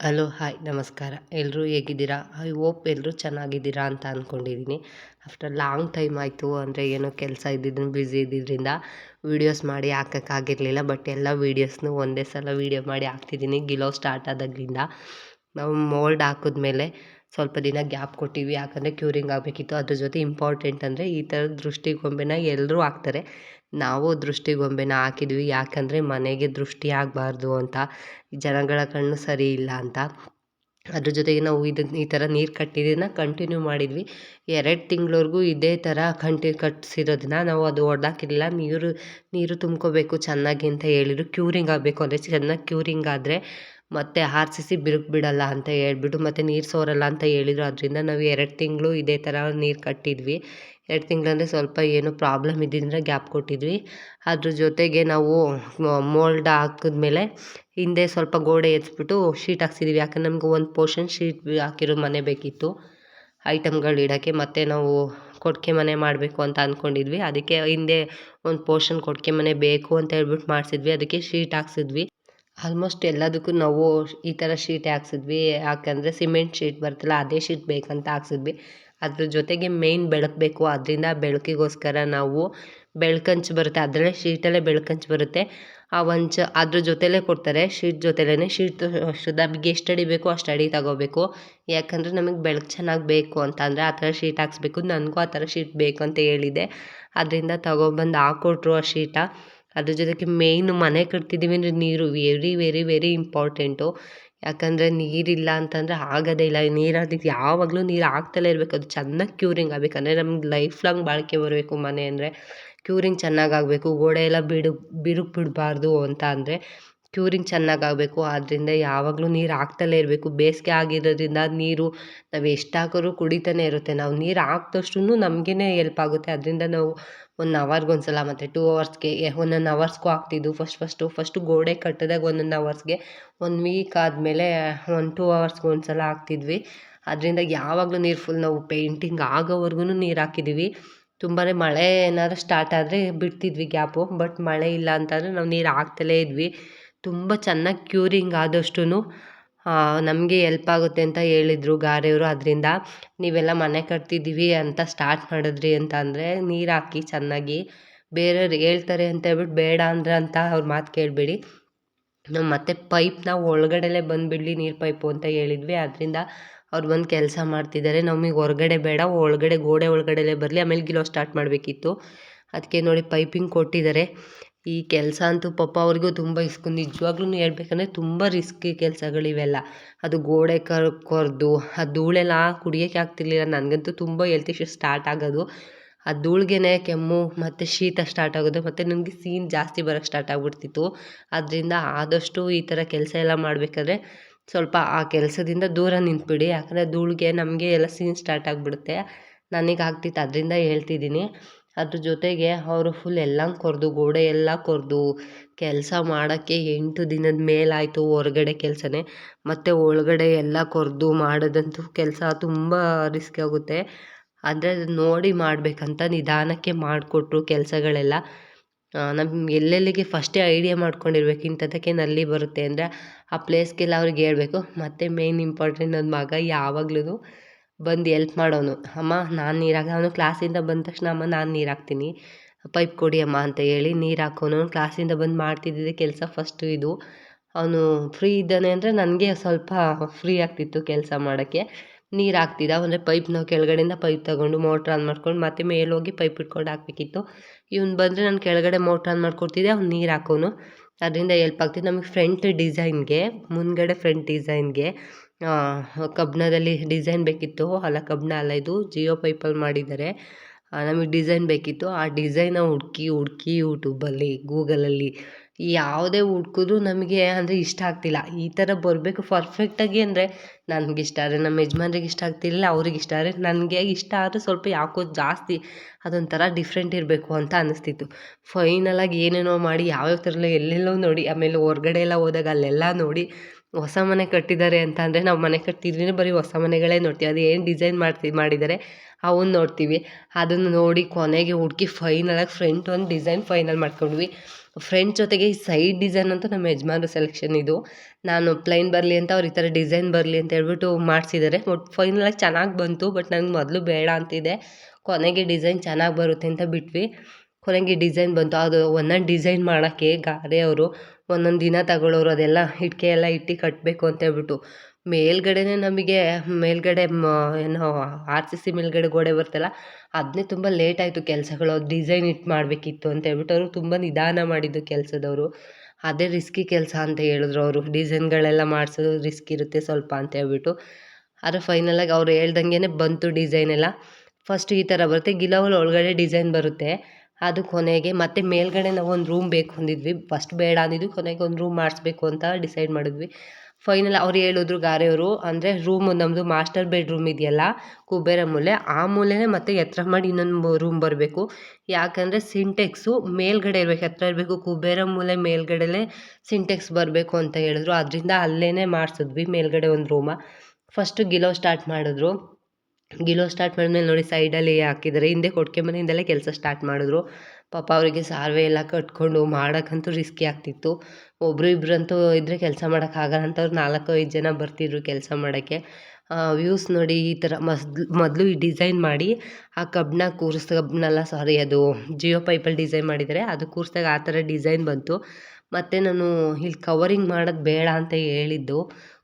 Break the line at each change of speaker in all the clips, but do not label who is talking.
Hello, hi, ನಮಸ್ಕಾರ. ಎಲ್ಲರೂ ಹೇಗಿದ್ದೀರಾ? ಐ ಹೋಪ್ ಎಲ್ಲರೂ ಚೆನ್ನಾಗಿದ್ದೀರಾ ಅಂತ ಅಂದ್ಕೊಂಡಿದ್ದೀನಿ ಆಫ್ಟರ್ ಲಾಂಗ್ ಟೈಮ್ ಆಯಿತು, ಅಂದರೆ ಏನೋ ಕೆಲಸ ಇದ್ದಿದ್ದು ಬ್ಯುಸಿ ಇದ್ದಿದ್ದರಿಂದ ವೀಡಿಯೋಸ್ ಮಾಡಿ ಹಾಕೋಕ್ಕಾಗಿರಲಿಲ್ಲ, ಬಟ್ ಎಲ್ಲ ವೀಡಿಯೋಸ್ನು ಒಂದೇ ಸಲ ವೀಡಿಯೋ ಮಾಡಿ ಹಾಕ್ತಿದ್ದೀನಿ. ಗಿಲೋ ಸ್ಟಾರ್ಟ್ ಆದಾಗಲಿಂದ. ನಾವು ಮೋಲ್ಡ್ ಹಾಕಿದ್ಮೇಲೆ ಸ್ವಲ್ಪ ದಿನ ಗ್ಯಾಪ್ ಕೊಟ್ಟಿವಿ. ಯಾಕಂದರೆ ಕ್ಯೂರಿಂಗ್ ಆಗಬೇಕಿತ್ತು. ಅದ್ರ ಜೊತೆ ಇಂಪಾರ್ಟೆಂಟ್ ಅಂದರೆ ಈ ಥರ ದೃಷ್ಟಿಗೊಂಬೆನ ಎಲ್ಲರೂ ಹಾಕ್ತಾರೆ. ನಾವು ದೃಷ್ಟಿಗೊಂಬೆನ ಹಾಕಿದ್ವಿ. ಯಾಕಂದರೆ ಮನೆಗೆ ದೃಷ್ಟಿ ಆಗಬಾರ್ದು ಅಂತ, ಜನಗಳ ಕಣ್ಣು ಸರಿ ಇಲ್ಲ ಅಂತ. ಅದ್ರ ಜೊತೆಗೆ ನಾವು ಇದು, ಈ ಥರ ನೀರು ಕಟ್ಟಿದ್ದನ್ನ ಕಂಟಿನ್ಯೂ ಮಾಡಿದ್ವಿ. ಎರಡು ತಿಂಗಳವರೆಗೂ ಇದೇ ಥರ ಕಂಟಿ ಕಟ್ಟಿಸಿರೋದನ್ನ ನಾವು ಅದು ಒಡ್ದಾಕಿರಲಿಲ್ಲ. ನೀರು ನೀರು ತುಂಬ್ಕೋಬೇಕು ಚೆನ್ನಾಗಿ ಅಂತ ಹೇಳಿದ್ರು. ಕ್ಯೂರಿಂಗ್ ಆಗಬೇಕು ಅಂದರೆ ಚೆನ್ನಾಗಿ ಕ್ಯೂರಿಂಗ್ ಆದರೆ ಮತ್ತೆ ಆರ್ ಸಿ ಸಿ ಬಿರುಕು ಬಿಡಲ್ಲ ಅಂತ ಹೇಳ್ಬಿಟ್ಟು ಮತ್ತು ನೀರು ಸೋರಲ್ಲ ಅಂತ ಹೇಳಿದ್ರು. ಅದರಿಂದ ನಾವು ಎರಡು ತಿಂಗಳು ಇದೇ ಥರ ನೀರು ಕಟ್ಟಿದ್ವಿ. ಎರಡು ತಿಂಗಳಂದರೆ ಸ್ವಲ್ಪ ಏನೋ ಪ್ರಾಬ್ಲಮ್ ಇದ್ದಿದ್ದರಿಂದ ಗ್ಯಾಪ್ ಕೊಟ್ಟಿದ್ವಿ. ಅದ್ರ ಜೊತೆಗೆ ನಾವು ಮೋಲ್ಡ್ ಹಾಕಿದ್ಮೇಲೆ ಹಿಂದೆ ಸ್ವಲ್ಪ ಗೋಡೆ ಎತ್ಬಿಟ್ಟು ಶೀಟ್ ಹಾಕ್ಸಿದ್ದೀವಿ ಯಾಕಂದ್ರೆ ನಮ್ಗೆ ಒಂದು ಪೋರ್ಷನ್ ಶೀಟ್ ಹಾಕಿರೋ ಮನೆ ಬೇಕಿತ್ತು. ಐಟಮ್ಗಳು ಇಡೋಕ್ಕೆ ಮತ್ತು ನಾವು ಕೊಟ್ಟಿಗೆ ಮನೆ ಮಾಡಬೇಕು ಅಂತ ಅಂದ್ಕೊಂಡಿದ್ವಿ. ಅದಕ್ಕೆ ಹಿಂದೆ ಒಂದು ಪೋರ್ಷನ್ ಕೊಟ್ಟಿಗೆ ಮನೆ ಬೇಕು ಅಂತ ಹೇಳ್ಬಿಟ್ಟು ಮಾಡಿಸಿದ್ವಿ. ಅದಕ್ಕೆ ಶೀಟ್ ಹಾಕ್ಸಿದ್ವಿ. ಆಲ್ಮೋಸ್ಟ್ ಎಲ್ಲದಕ್ಕೂ ನಾವು ಈ ಥರ ಶೀಟೇ ಹಾಕ್ಸಿದ್ವಿ. ಯಾಕಂದರೆ ಸಿಮೆಂಟ್ ಶೀಟ್ ಬರುತ್ತಲ್ಲ ಅದೇ ಶೀಟ್ ಬೇಕಂತ ಹಾಕ್ಸಿದ್ವಿ. ಅದ್ರ ಜೊತೆಗೆ ಮೇಯ್ನ್ ಬೆಳಕು ಬೇಕು. ಅದರಿಂದ ಬೆಳಕಿಗೋಸ್ಕರ ನಾವು ಬೆಳ್ಕಂಚು ಬರುತ್ತೆ. ಅದರಲ್ಲೇ ಶೀಟಲ್ಲೇ ಬೆಳ್ಕಂಚು ಬರುತ್ತೆ. ಆ ವಂಚ ಅದ್ರ ಜೊತೆಲೇ ಕೊಡ್ತಾರೆ. ಶೀಟ್ ಜೊತೆಲೇ ಶೀಟ್ ನಮಗೆ ಎಷ್ಟು ಅಡಿ ಬೇಕೋ ಅಷ್ಟು ಅಡಿ ತಗೋಬೇಕು. ಯಾಕಂದರೆ ನಮಗೆ ಬೆಳಕು ಚೆನ್ನಾಗಿ ಬೇಕು ಅಂತ ಅಂದರೆ ಆ ಥರ ಶೀಟ್ ಹಾಕ್ಸ್ಬೇಕು. ನನಗೂ ಆ ಥರ ಶೀಟ್ ಬೇಕು ಅಂತ ಹೇಳಿದೆ. ಅದರಿಂದ ತಗೊಬಂದು ಹಾಕ್ಕೊಟ್ರು ಆ ಶೀಟ. ಅದ್ರ ಜೊತೆಗೆ ಮೇಯ್ನು ಮನೆ ಕಟ್ತಿದ್ದೀವಿ ಅಂದರೆ ನೀರು ವೆರಿ ವೆರಿ ವೆರಿ ಇಂಪಾರ್ಟೆಂಟು ಯಾಕಂದರೆ ನೀರಿಲ್ಲ ಅಂತಂದರೆ ಆಗೋದೇ ಇಲ್ಲ. ನೀರು ಅದಕ್ಕೆ ಯಾವಾಗಲೂ ನೀರು ಹಾಕ್ತಲೇ ಇರಬೇಕು. ಅದು ಚೆನ್ನಾಗಿ ಕ್ಯೂರಿಂಗ್ ಆಗಬೇಕಂದ್ರೆ ನಮ್ಗೆ ಲೈಫ್ ಲಾಂಗ್ ಬಾಳಿಕೆ ಬರಬೇಕು ಮನೆ ಅಂದರೆ. ಕ್ಯೂರಿಂಗ್ ಚೆನ್ನಾಗಿ ಆಗಬೇಕು. ಗೋಡೆ ಎಲ್ಲ ಬಿಡು, ಬಿರುಕು ಬಿಡಬಾರ್ದು ಅಂತ ಅಂದರೆ ಕ್ಯೂರಿಂಗ್ ಚೆನ್ನಾಗಿ ಆಗಬೇಕು ಆದ್ದರಿಂದ ಯಾವಾಗಲೂ ನೀರು ಹಾಕ್ತಲೇ ಇರಬೇಕು. ಬೇಸಿಗೆ ಆಗಿರೋದ್ರಿಂದ ನೀರು ನಾವು ಎಷ್ಟು ಕುಡಿತಾನೆ ಇರುತ್ತೆ. ನಾವು ನೀರು ಹಾಕ್ದಷ್ಟು ನಮಗೇ ಎಲ್ಪ್ ಆಗುತ್ತೆ. ಅದರಿಂದ ನಾವು ಒನ್ ಅವರ್ಗೆ ಒಂದು ಸಲ ಮತ್ತು ಟೂ ಅವರ್ಸ್ಗೆ ಒಂದೊಂದು ಅವರ್ಸ್ಗೂ ಹಾಕ್ತಿದ್ದು. ಫಸ್ಟ್ ಫಸ್ಟು ಫಸ್ಟು ಗೋಡೆ ಕಟ್ಟಿದಾಗ ಒಂದೊಂದು ಅವರ್ಸ್ಗೆ ಒಂದು ವೀಕ್ ಆದಮೇಲೆ ಒಂದು ಟೂ ಅವರ್ಸ್ಗೆ ಒಂದು ಸಲ ಹಾಕ್ತಿದ್ವಿ. ಅದರಿಂದ ಯಾವಾಗಲೂ ನೀರು ಫುಲ್ ನಾವು ಪೇಂಟಿಂಗ್ ಆಗೋವರ್ಗು ನೀರು ಹಾಕಿದ್ದೀವಿ ತುಂಬಾ ಮಳೆ ಏನಾದರೂ ಸ್ಟಾರ್ಟ್ ಆದರೆ ಬಿಡ್ತಿದ್ವಿ ಗ್ಯಾಪು ಬಟ್ ಮಳೆ ಇಲ್ಲ ಅಂತಂದರೆ ನಾವು ನೀರು ಹಾಕ್ತಲೇ ಇದ್ವಿ. ತುಂಬ ಚೆನ್ನಾಗಿ ಕ್ಯೂರಿಂಗ್ ಆದಷ್ಟು ನಮಗೆ ಎಲ್ಪ್ ಆಗುತ್ತೆ ಅಂತ ಹೇಳಿದ್ರು ಗಾರೆಯವರು. ಅದರಿಂದ ನೀವೆಲ್ಲ ಮನೆ ಕಟ್ತಿದ್ದೀವಿ ಅಂತ ಸ್ಟಾರ್ಟ್ ಮಾಡಿದ್ರಿ ಅಂತ ಅಂದರೆ ನೀರು ಹಾಕಿ ಚೆನ್ನಾಗಿ ಬೇರೆಯವ್ರು ಹೇಳ್ತಾರೆ ಅಂತ ಹೇಳ್ಬಿಟ್ಟು ಬೇಡ ಅಂದ್ರೆ ಅಂತ ಅವ್ರ ಮಾತು ಕೇಳಬೇಡಿ. ನಾವು ಮತ್ತೆ ಪೈಪ್ನ ಒಳಗಡೆಲೇ ಬಂದುಬಿಡಲಿ ನೀರು ಪೈಪು ಅಂತ ಹೇಳಿದ್ವಿ. ಅದರಿಂದ ಅವ್ರು ಬಂದು ಕೆಲಸ ಮಾಡ್ತಿದ್ದಾರೆ. ನಮಗೆ ಹೊರಗಡೆ ಬೇಡ, ಒಳಗಡೆ ಗೋಡೆ ಒಳಗಡೆಲೇ ಬರಲಿ. ಆಮೇಲೆ ಗಿಲೋ ಸ್ಟಾರ್ಟ್ ಮಾಡಬೇಕಿತ್ತು. ಅದಕ್ಕೆ ನೋಡಿ ಪೈಪಿಂಗ್ ಕೊಟ್ಟಿದ್ದಾರೆ. ಈ ಕೆಲಸ ಅಂತೂ ಪಾಪ ಅವ್ರಿಗೂ ತುಂಬ ಇಸ್ಕು ನಿಜವಾಗ್ಲೂ ಹೇಳ್ಬೇಕಂದ್ರೆ ತುಂಬ ರಿಸ್ಕಿ ಕೆಲಸಗಳಿವೆಲ್ಲ. ಅದು ಗೋಡೆ ಕರ್, ಕೊರೆದು, ಆ ಧೂಳೆಲ್ಲ ಕುಡಿಯೋಕ್ಕೆ ಆಗ್ತಿರ್ಲಿಲ್ಲ. ನನಗಂತೂ ತುಂಬ ಹೆಲ್ತ್ ಇಶ್ಯೂಸ್ ಸ್ಟಾರ್ಟ್ ಆಗೋದು. ಆ ಧೂಳಿಗೆ ಕೆಮ್ಮು, ಮತ್ತು ಶೀತ ಸ್ಟಾರ್ಟ್ ಆಗೋದು, ಮತ್ತು ನನಗೆ ಸೀನ್ ಜಾಸ್ತಿ ಬರೋಕ್ಕೆ ಸ್ಟಾರ್ಟ್ ಆಗ್ಬಿಡ್ತಿತ್ತು. ಅದರಿಂದ ಆದಷ್ಟು ಈ ಥರ ಕೆಲಸ ಎಲ್ಲ ಮಾಡಬೇಕಾದ್ರೆ ಸ್ವಲ್ಪ ಆ ಕೆಲಸದಿಂದ ದೂರ ನಿಂತುಬಿಡಿ. ಯಾಕಂದರೆ ಧೂಳಿಗೆ ನಮಗೆ ಎಲ್ಲ ಸೀನ್ ಸ್ಟಾರ್ಟ್ ಆಗಿಬಿಡುತ್ತೆ. ನನಗೆ ಆಗ್ತಿತ್ತು. ಅದರಿಂದ ಹೇಳ್ತಿದ್ದೀನಿ. ಅದ್ರ ಜೊತೆಗೆ ಅವರು ಫುಲ್ ಎಲ್ಲ ಕೊರೆದು, ಗೋಡೆ ಎಲ್ಲ ಕೊರೆದು, ಕೆಲಸ ಮಾಡೋಕ್ಕೆ ಎಂಟು ದಿನದ ಮೇಲಾಯಿತು ಹೊರ್ಗಡೆ ಕೆಲಸನೇ. ಮತ್ತು ಒಳಗಡೆ ಎಲ್ಲ ಕೊರೆದು ಮಾಡೋದಂತೂ ಕೆಲಸ ತುಂಬ ರಿಸ್ಕ್ ಆಗುತ್ತೆ. ಆದರೆ ಅದನ್ನ ನೋಡಿ ಮಾಡಬೇಕಂತ ನಿಧಾನಕ್ಕೆ ಮಾಡಿಕೊಟ್ರು ಕೆಲಸಗಳೆಲ್ಲ. ನಮ್ಗೆ ಎಲ್ಲೆಲ್ಲಿಗೆ ಫಸ್ಟೇ ಐಡಿಯಾ ಮಾಡ್ಕೊಂಡಿರ್ಬೇಕು ಇಂಥದಕ್ಕೆ ನಲ್ಲಿ ಬರುತ್ತೆ. ಅಂದರೆ ಆ ಪ್ಲೇಸ್ಗೆಲ್ಲ ಅವ್ರಿಗೆ ಹೇಳ್ಬೇಕು, ಮತ್ತು ಮೇಯ್ನ್ ಇಂಪಾರ್ಟೆಂಟ್ ನನ್ನ ಮಗ ಯಾವಾಗ್ಲೂ ಬಂದು ಎಲ್ಪ್ ಮಾಡೋನು. ಅಮ್ಮ, ನಾನು ನೀರು ಅವನು ಕ್ಲಾಸಿಂದ ಬಂದ ತಕ್ಷಣ ಅಮ್ಮ, ನಾನು ನೀರು ಹಾಕ್ತೀನಿ. ಪೈಪ್ ಕೊಡಿ ಅಮ್ಮ ಅಂತ ಹೇಳಿ ನೀರು ಹಾಕೋನು. ಕ್ಲಾಸಿಂದ ಬಂದು ಮಾಡ್ತಿದ್ದಿದ್ದೆ ಕೆಲಸ ಫಸ್ಟು ಇದು. ಅವನು ಫ್ರೀ ಇದ್ದಾನೆ ಅಂದರೆ ನನಗೆ ಸ್ವಲ್ಪ ಫ್ರೀ ಆಗ್ತಿತ್ತು ಕೆಲಸ ಮಾಡೋಕ್ಕೆ. ನೀರು ಹಾಕ್ತಿದ್ದ. ಅಂದರೆ ಪೈಪ್ ನಾವು ಕೆಳಗಡೆಯಿಂದ ಪೈಪ್ ತಗೊಂಡು ಮೋಟ್ರ್ ಆನ್ ಮಾಡ್ಕೊಂಡು ಮತ್ತೆ ಮೇಲೋಗಿ ಪೈಪ್ ಇಟ್ಕೊಂಡು ಹಾಕ್ಬೇಕಿತ್ತು. ಇವ್ನು ಬಂದರೆ ನಾನು ಕೆಳಗಡೆ ಮೋಟ್ರ್ ಆನ್ ಮಾಡ್ಕೊಡ್ತಿದ್ದೆ, ಅವ್ನು ನೀರು ಹಾಕೋನು. ಅದರಿಂದ ಎಲ್ಪ್ ಆಗ್ತಿತ್ತು ನಮಗೆ ಫ್ರಂಟ್ ಡಿಸೈನ್ಗೆ ಮುಂದ್ಗಡೆ ಫ್ರಂಟ್ ಡಿಸೈನ್ಗೆ ಕಬ್ಬಿಣದಲ್ಲಿ ಡಿಸೈನ್ ಬೇಕಿತ್ತು. ಅಲ್ಲ ಕಬ್ಬಿಣ ಅಲ್ಲ ಇದು. ಜಿಯೋ ಪೈಪಲ್ಲಿ ಮಾಡಿದ್ದಾರೆ. ನಮಗೆ ಡಿಸೈನ್ ಬೇಕಿತ್ತು. ಆ ಡಿಸೈನ ಹುಡುಕಿ ಹುಡುಕಿ ಯೂಟ್ಯೂಬಲ್ಲಿ ಗೂಗಲಲ್ಲಿ ಯಾವುದೇ ಹುಡ್ಕಿದ್ರು ನಮಗೆ ಅಂದರೆ ಇಷ್ಟ ಆಗ್ತಿಲ್ಲ. ಈ ಥರ ಬರಬೇಕು ಫರ್ಫೆಕ್ಟಾಗಿ ಅಂದರೆ ನನಗೆ ಇಷ್ಟ ಆದರೆ ನಮ್ಮ ಯಜಮಾನ್ರಿಗೆ ಇಷ್ಟ ಆಗ್ತಿರಲಿಲ್ಲ, ಅವ್ರಿಗೆ ಇಷ್ಟ ಆದರೆ ನನಗೆ ಇಷ್ಟ ಆದರೆ ಸ್ವಲ್ಪ ಯಾಕೋ ಜಾಸ್ತಿ ಅದೊಂಥರ ಡಿಫ್ರೆಂಟ್ ಇರಬೇಕು ಅಂತ ಅನ್ನಿಸ್ತಿತ್ತು ಫೈನಲಾಗಿ ಏನೇನೋ ಮಾಡಿ ಯಾವ್ಯಾವ ಥರ ಎಲ್ಲೆಲ್ಲೋ ನೋಡಿ, ಆಮೇಲೆ ಹೊರ್ಗಡೆ ಎಲ್ಲ ಹೋದಾಗ ಅಲ್ಲೆಲ್ಲ ನೋಡಿ ಹೊಸ ಮನೆ ಕಟ್ಟಿದ್ದಾರೆ ಅಂತ ಅಂದರೆ ನಾವು ಮನೆ ಕಟ್ತಿದ್ರೇ ಬರೀ ಹೊಸ ಮನೆಗಳೇ ನೋಡ್ತೀವಿ. ಅದು ಏನು ಡಿಸೈನ್ ಮಾಡ್ತಿ, ಮಾಡಿದ್ದಾರೆ? ಅವನ್ನ ನೋಡ್ತೀವಿ. ಅದನ್ನು ನೋಡಿ ಕೊನೆಗೆ ಹುಡುಕಿ ಫೈನಲಾಗಿ ಫ್ರಂಟ್ ಒಂದು ಡಿಸೈನ್ ಫೈನಲ್ ಮಾಡ್ಕೊಂಡ್ವಿ. ಫ್ರಂಟ್ ಜೊತೆಗೆ ಈ ಸೈಡ್ ಡಿಸೈನ್ ಅಂತೂ ನಮ್ಮ ಯಜಮಾನ್ರ ಸೆಲೆಕ್ಷನ್ ಇದು. ನಾನು ಪ್ಲೈನ್ ಬರಲಿ ಅಂತ ಅವ್ರು ಈ ಥರ ಡಿಸೈನ್ ಬರಲಿ ಅಂತ ಹೇಳ್ಬಿಟ್ಟು ಮಾಡಿಸಿದ್ದಾರೆ ಬಟ್ ಫೈನಲಾಗಿ ಚೆನ್ನಾಗಿ ಬಂತು ಬಟ್ ನನಗೆ ಮೊದಲು ಬೇಡ ಅಂತಿದೆ. ಕೊನೆಗೆ ಡಿಸೈನ್ ಚೆನ್ನಾಗಿ ಬರುತ್ತೆ ಅಂತ ಬಿಟ್ವಿ. ಕೊನೆಗೆ ಡಿಸೈನ್ ಬಂತು. ಅದು ಒಂದೊಂದು ಡಿಸೈನ್ ಮಾಡೋಕ್ಕೆ ಗಾರೆ ಅವರು. ಒಂದೊಂದು ದಿನ ತಗೊಳ್ಳೋರು ಅದೆಲ್ಲ ಇಟ್ಕೆ ಎಲ್ಲ ಇಟ್ಟು ಕಟ್ಟಬೇಕು ಅಂತ ಹೇಳ್ಬಿಟ್ಟು. ಮೇಲ್ಗಡೆನೇ ನಮಗೆ, ಮೇಲ್ಗಡೆ ಮ, ಏನೋ ಆರ್ ಸಿ ಸಿ ಮೇಲ್ಗಡೆ ಗೋಡೆ ಬರ್ತಲ್ಲ ಅದನ್ನೇ ತುಂಬ ಲೇಟ್ ಆಯಿತು ಕೆಲಸಗಳು. ಡಿಸೈನ್ ಇಟ್ಟು ಮಾಡಬೇಕಿತ್ತು ಅಂತ ಹೇಳ್ಬಿಟ್ಟು ಅವರು ತುಂಬ ನಿಧಾನ ಮಾಡಿದ್ದು ಕೆಲಸದವರು. ಅದೇ ರಿಸ್ಕಿ ಕೆಲಸ ಅಂತ ಹೇಳಿದ್ರು ಅವರು. ಡಿಸೈನ್ಗಳೆಲ್ಲ ಮಾಡಿಸೋದು ರಿಸ್ಕ್ ಇರುತ್ತೆ ಸ್ವಲ್ಪ ಅಂತ ಹೇಳ್ಬಿಟ್ಟು. ಆದರೆ ಫೈನಲಾಗಿ ಅವ್ರು ಹೇಳ್ದಂಗೆ ಬಂತು ಡಿಸೈನ್ ಎಲ್ಲ. ಫಸ್ಟ್ ಈ ಥರ ಬರುತ್ತೆ. ಗಿಲಾವಲ್ ಒಳಗಡೆ ಡಿಸೈನ್ ಬರುತ್ತೆ. ಅದು ಕೊನೆಗೆ ಮತ್ತೆ ಮೇಲ್ಗಡೆ ನಾವು ಒಂದು ರೂಮ್ ಬೇಕು ಅಂದಿದ್ವಿ. ಫಸ್ಟ್ ಬೇಡ ಅಂದಿದ್ವಿ. ಕೊನೆಗೆ ಒಂದು ರೂಮ್ ಮಾಡಿಸ್ಬೇಕು ಅಂತ ಡಿಸೈಡ್ ಮಾಡಿದ್ವಿ. ಫೈನಲ್ ಅವ್ರು ಹೇಳಿದ್ರು ಗಾರೆಯವರು ಅಂದರೆ ರೂಮು ನಮ್ಮದು ಮಾಸ್ಟರ್ ಬೆಡ್ರೂಮ್ ಇದೆಯಲ್ಲ, ಕುಬೇರ ಮೂಲೆ. ಆ ಮೂಲೆನೇ ಮತ್ತೆ ಎತ್ತರ ಮಾಡಿ ಇನ್ನೊಂದು ರೂಮ್ ಬರಬೇಕು. ಯಾಕಂದರೆ ಸಿಂಟೆಕ್ಸು ಮೇಲ್ಗಡೆ ಇರಬೇಕು, ಎತ್ತರ ಇರಬೇಕು, ಕುಬೇರ ಮೂಲೆ ಮೇಲ್ಗಡೆಲೇ ಸಿಂಟೆಕ್ಸ್ ಬರಬೇಕು ಅಂತ ಹೇಳಿದ್ರು. ಅದರಿಂದ ಅಲ್ಲೇ ಮಾಡಿಸಿದ್ವಿ ಮೇಲ್ಗಡೆ ಒಂದು ರೂಮ ಫಸ್ಟು ಗಿಲೋ ಸ್ಟಾರ್ಟ್ ಮಾಡಿದ್ರು. ಗಿಲೋ ಸ್ಟಾರ್ಟ್ ಮಾಡಿದ್ಮೇಲೆ ನೋಡಿ ಸೈಡಲ್ಲಿ ಹಾಕಿದ್ದಾರೆ ಹಿಂದೆ ಕೊಟ್ಕೆ ಮನೆಯಿಂದಲೇ ಕೆಲಸ ಸ್ಟಾರ್ಟ್ ಮಾಡಿದ್ರು. ಪಾಪ ಅವರಿಗೆ ಸಾರ್ವೆ ಎಲ್ಲ ಕಟ್ಕೊಂಡು ಮಾಡೋಕ್ಕಂತೂ ರಿಸ್ಕಿ ಆಗ್ತಿತ್ತು. ಒಬ್ಬರು ಇಬ್ಬರಂತೂ ಇದ್ದರೆ ಕೆಲಸ ಮಾಡೋಕ್ಕಾಗಲ್ಲ ಅಂತ ಅವ್ರು ನಾಲ್ಕು ಐದು ಜನ ಬರ್ತಿದ್ರು ಕೆಲಸ ಮಾಡೋಕ್ಕೆ. ವ್ಯೂಸ್ ನೋಡಿ ಈ ಥರ ಮೊದ್ಲು ಮೊದಲು ಈ ಡಿಸೈನ್ ಮಾಡಿ ಆ ಕಬ್ಬನ್ನ ಕೂರಿಸ್ ಕಬ್ಬನ್ನೆಲ್ಲ ಸಾರಿ ಅದು ಜಿಯೋ ಪೈಪಲ್ಲಿ ಡಿಸೈನ್ ಮಾಡಿದರೆ, ಅದು ಕೂರಿಸ್ದಾಗ ಆ ಥರ ಡಿಸೈನ್ ಬಂತು. ಮತ್ತು ನಾನು ಇಲ್ಲಿ ಕವರಿಂಗ್ ಮಾಡೋದು ಬೇಡ ಅಂತ ಹೇಳಿದ್ದು.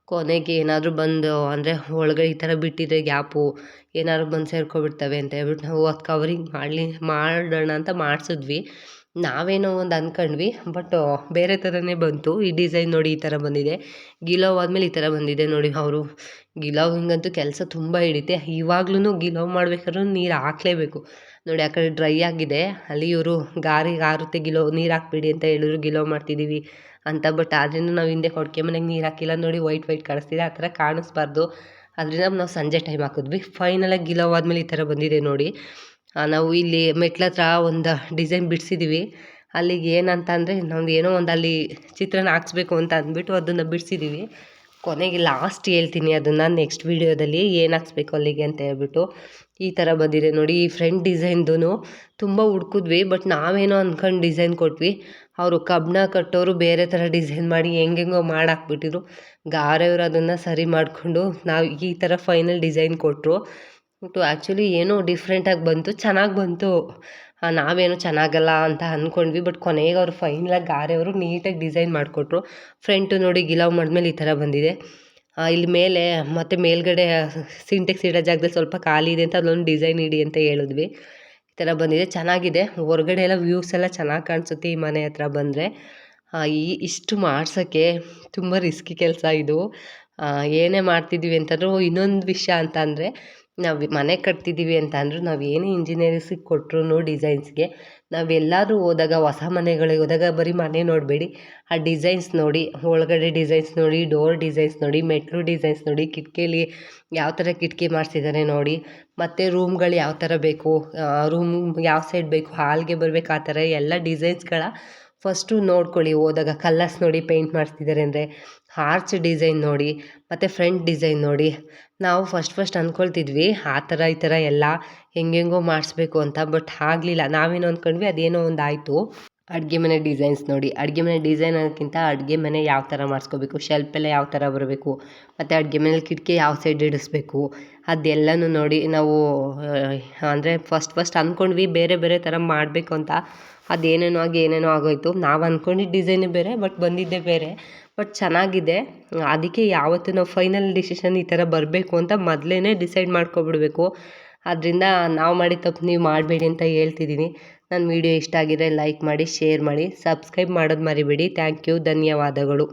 ಕೊನೆಗೆ ಏನಾದರೂ ಬಂದು ಅಂದರೆ ಒಳಗಡೆ ಈ ಥರ ಬಿಟ್ಟಿದ್ದರೆ ಗ್ಯಾಪು ಏನಾದ್ರು ಬಂದು ಸೇರ್ಕೊಬಿಡ್ತವೆ ಅಂತ ಹೇಳ್ಬಿಟ್ಟು ನಾವು ಅದು ಕವರಿಂಗ್ ಮಾಡಲಿ ಮಾಡೋಣ ಅಂತ ಮಾಡಿಸಿದ್ವಿ. ನಾವೇನೋ ಒಂದು ಅಂದ್ಕೊಂಡ್ವಿ ಬಟ್ ಬೇರೆ ಥರನೇ ಬಂತು. ಈ ಡಿಸೈನ್ ನೋಡಿ ಈ ಥರ ಬಂದಿದೆ. ಗಿಲೋ ಆದಮೇಲೆ ಈ ಥರ ಬಂದಿದೆ ನೋಡಿ ಅವರು. ಗಿಲವಿಂಗಂತೂ ಕೆಲಸ ತುಂಬ ಹಿಡಿತೆ. ಇವಾಗ್ಲೂ ಗಿಲೋ ಮಾಡ್ಬೇಕಾದ್ರೂ ನೀರು ಹಾಕ್ಲೇಬೇಕು. ನೋಡಿ, ಆ ಕಡೆ ಡ್ರೈ ಆಗಿದೆ. ಅಲ್ಲಿ ಇವರು ಗಾರಿಗೆ ಆರುತ್ತೆ ಗಿಲೋ ನೀರು ಹಾಕ್ಬಿಡಿ ಅಂತ ಹೇಳಿದ್ರು. ಗಿಲೋ ಮಾಡ್ತಿದ್ದೀವಿ ಅಂತ. ಬಟ್ ಆದ್ರಿಂದ ನಾವು ಹಿಂದೆ ಕೊಡ್ಕೆ ಮನೆಗೆ ನೀರು ಹಾಕಿಲ್ಲ. ನೋಡಿ ವೈಟ್ ವೈಟ್ ಕಾಣಿಸ್ತಿದೆ. ಆ ಥರ ಕಾಣಿಸ್ಬಾರ್ದು. ಅದರಿಂದ ನಾವು ಸಂಜೆ ಟೈಮ್ ಹಾಕಿದ್ವಿ. ಫೈನಲಾಗಿ ಗಿಲೋ ಆದಮೇಲೆ ಈ ಥರ ಬಂದಿದೆ ನೋಡಿ. ನಾವು ಇಲ್ಲಿ ಮೆಟ್ಲ ಹತ್ರ ಒಂದು ಡಿಸೈನ್ ಬಿಡಿಸಿದ್ದೀವಿ ಅಲ್ಲಿಗೆ ಏನಂತ ಅಂದರೆ ನಮ್ದು ಏನೋ ಒಂದು ಅಲ್ಲಿ ಚಿತ್ರನ ಹಾಕ್ಸ್ಬೇಕು ಅಂತ ಅಂದ್ಬಿಟ್ಟು ಅದನ್ನು ಬಿಡಿಸಿದ್ದೀವಿ ಕೊನೆಗೆ ಲಾಸ್ಟ್ ಹೇಳ್ತೀನಿ ಅದನ್ನು ನೆಕ್ಸ್ಟ್ ವೀಡಿಯೋದಲ್ಲಿ ಏನು ಹಾಕ್ಸ್ಬೇಕು ಅಲ್ಲಿಗೆ ಅಂತ ಹೇಳ್ಬಿಟ್ಟು. ಈ ಥರ ಬಂದಿದೆ ನೋಡಿ, ಈ ಫ್ರೆಂಡ್ ಡಿಸೈನ್ದು ತುಂಬ ಹುಡ್ಕಿದ್ವಿ ಬಟ್ ನಾವೇನೋ ಅಂದ್ಕೊಂಡು ಡಿಸೈನ್ ಕೊಟ್ವಿ. ಅವರು ಕಬ್ಬಣ ಕಟ್ಟೋರು ಬೇರೆ ಥರ ಡಿಸೈನ್ ಮಾಡಿ ಹೆಂಗೆಂಗೋ ಮಾಡಾಕ್ಬಿಟ್ಟಿದ್ರು. ಗಾರೆಯವರು ಅದನ್ನು ಸರಿ ಮಾಡಿಕೊಂಡು ನಾವು ಈ ಥರ ಫೈನಲ್ ಡಿಸೈನ್ ಕೊಟ್ಟರು ಬಟ್ ಆ್ಯಕ್ಚುಲಿ ಏನೋ ಡಿಫ್ರೆಂಟಾಗಿ ಬಂತು, ಚೆನ್ನಾಗಿ ಬಂತು. ನಾವೇನು ಚೆನ್ನಾಗಲ್ಲ ಅಂತ ಅಂದ್ಕೊಂಡ್ವಿ ಬಟ್ ಕೊನೆಗೆ ಅವರು ಫೈನಲಾಗಿ ಗಾರೆಯವರು ನೀಟಾಗಿ ಡಿಸೈನ್ ಮಾಡಿಕೊಟ್ರು. ಫ್ರಂಟು ನೋಡಿ ಗಿಲಾವ್ ಮಾಡಿದ್ಮೇಲೆ ಈ ಥರ ಬಂದಿದೆ. ಇಲ್ಲಿ ಮೇಲೆ ಮತ್ತು ಮೇಲ್ಗಡೆ ಸಿಂಟೆಕ್ಸ್ ಇಡೋ ಜಾಗದಲ್ಲಿ ಸ್ವಲ್ಪ ಖಾಲಿ ಇದೆ ಅಂತ ಅದೊಂದು ಡಿಸೈನ್ ಇಡಿ ಅಂತ ಹೇಳಿದ್ವಿ. ಈ ಥರ ಬಂದಿದೆ. ಚೆನ್ನಾಗಿದೆ. ಹೊರಗಡೆ ಎಲ್ಲ ವ್ಯೂಸ್ ಎಲ್ಲ ಚೆನ್ನಾಗಿ ಕಾಣಿಸುತ್ತೆ ಈ ಮನೆ ಹತ್ರ ಬಂದರೆ. ಈ ಇಷ್ಟು ಮಾಡ್ಸೋಕ್ಕೆ ತುಂಬ ರಿಸ್ಕಿ ಕೆಲಸ ಇದು. ಏನೇ ಮಾಡ್ತಿದ್ವಿ ಅಂತಂದ್ರೂ ಇನ್ನೊಂದು ವಿಷಯ ಅಂತ ಅಂದರೆ ನಾವು ಮನೆ ಕಟ್ತಿದ್ದೀವಿ ಅಂತ ಅಂದರೂ ನಾವು ಏನೇ ಇಂಜಿನಿಯರ್ಸಿಗೆ ಕೊಟ್ರು ಡಿಸೈನ್ಸ್ಗೆ ನಾವೆಲ್ಲಾದರೂ ಹೋದಾಗ ಹೊಸ ಮನೆಗಳಿಗೆ ಹೋದಾಗ ಬರೀ ಮನೆ ನೋಡಬೇಡಿ. ಆ ಡಿಸೈನ್ಸ್ ನೋಡಿ, ಒಳಗಡೆ ಡಿಸೈನ್ಸ್ ನೋಡಿ ಡೋರ್ ಡಿಸೈನ್ಸ್ ನೋಡಿ, ಮೆಟ್ಲು ಡಿಸೈನ್ಸ್ ನೋಡಿ, ಕಿಟಕಿಲಿ ಯಾವ ಥರ ಕಿಟಕಿ ಮಾಡಿಸಿದ್ದಾರೆ ನೋಡಿ, ಮತ್ತು ರೂಮ್ಗಳು ಯಾವ ಥರ ಬೇಕು ರೂಮ್ ಯಾವ ಸೈಡ್ ಬೇಕು ಹಾಲ್ಗೆ ಬರ್ಬೇಕು, ಆ ಥರ ಎಲ್ಲ ಡಿಸೈನ್ಸ್ಗಳ ಫಸ್ಟು ನೋಡ್ಕೊಳ್ಳಿ ಹೋದಾಗ ಕಲ್ಲರ್ಸ್ ನೋಡಿ ಪೇಂಟ್ ಮಾಡಿಸ್ತಿದ್ದಾರೆ ಅಂದರೆ ಆರ್ಚ್ ಡಿಸೈನ್ ನೋಡಿ, ಮತ್ತು ಫ್ರಂಟ್ ಡಿಸೈನ್ ನೋಡಿ. ನಾವು ಫಸ್ಟ್ ಫಸ್ಟ್ ಅಂದ್ಕೊಳ್ತಿದ್ವಿ, ಆ ಥರ ಈ ಥರ ಎಲ್ಲ ಹೆಂಗೆಂಗೋ ಮಾಡಿಸ್ಬೇಕು ಅಂತ, ಬಟ್ ಆಗಲಿಲ್ಲ. ನಾವೇನು ಅಂದ್ಕೊಂಡ್ವಿ, ಅದೇನೋ ಒಂದು ಆಯಿತು ಅಡುಗೆ ಮನೆ ಡಿಸೈನ್ಸ್ ನೋಡಿ. ಅಡುಗೆ ಮನೆ ಡಿಸೈನ್ ಅನ್ನೋಕ್ಕಿಂತ ಅಡುಗೆ ಮನೆ ಯಾವ ಥರ ಮಾಡಿಸ್ಕೋಬೇಕು ಶೆಲ್ಪೆಲ್ಲ ಯಾವ ಥರ ಬರಬೇಕು, ಮತ್ತು ಅಡುಗೆ ಮನೇಲಿ ಕಿಟಕಿ ಯಾವ ಸೈಡ್ ಇಡಿಸ್ಬೇಕು, ಅದೆಲ್ಲನೂ ನೋಡಿ ನಾವು ಅಂದರೆ ಫಸ್ಟ್ ಫಸ್ಟ್ ಅಂದ್ಕೊಂಡ್ವಿ ಬೇರೆ ಬೇರೆ ಥರ ಮಾಡಬೇಕು ಅಂತ. ಅದೇನೇನೋ ಆಗಿ ಏನೇನೋ ಆಗೋಯಿತು. ನಾವು ಅಂದ್ಕೊಂಡಿದ್ದ ಡಿಸೈನೇ ಬೇರೆ ಬಟ್ ಬಂದಿದ್ದೇ ಬೇರೆ. ಬಟ್ ಚೆನ್ನಾಗಿದೆ. ಅದಕ್ಕೆ ಯಾವತ್ತೂ ನಾವು ಫೈನಲ್ ಡಿಸಿಷನ್ ಈ ಥರ ಬರಬೇಕು ಅಂತ ಮೊದಲೇ ಡಿಸೈಡ್ ಮಾಡ್ಕೊಬಿಡಬೇಕು. ಆದ್ದರಿಂದ ನಾವು ಮಾಡಿದ ತಪ್ಪು ನೀವು ಮಾಡಬೇಡಿ ಅಂತ ಹೇಳ್ತಿದ್ದೀನಿ ನನ್ನ ವಿಡಿಯೋ ಇಷ್ಟ ಆಗಿದ್ದರೆ ಲೈಕ್ ಮಾಡಿ ಶೇರ್ ಮಾಡಿ ಸಬ್ಸ್ಕ್ರೈಬ್ ಮಾಡೋದು ಮರಿಬೇಡಿ. ಥ್ಯಾಂಕ್ ಯು ಧನ್ಯವಾದಗಳು.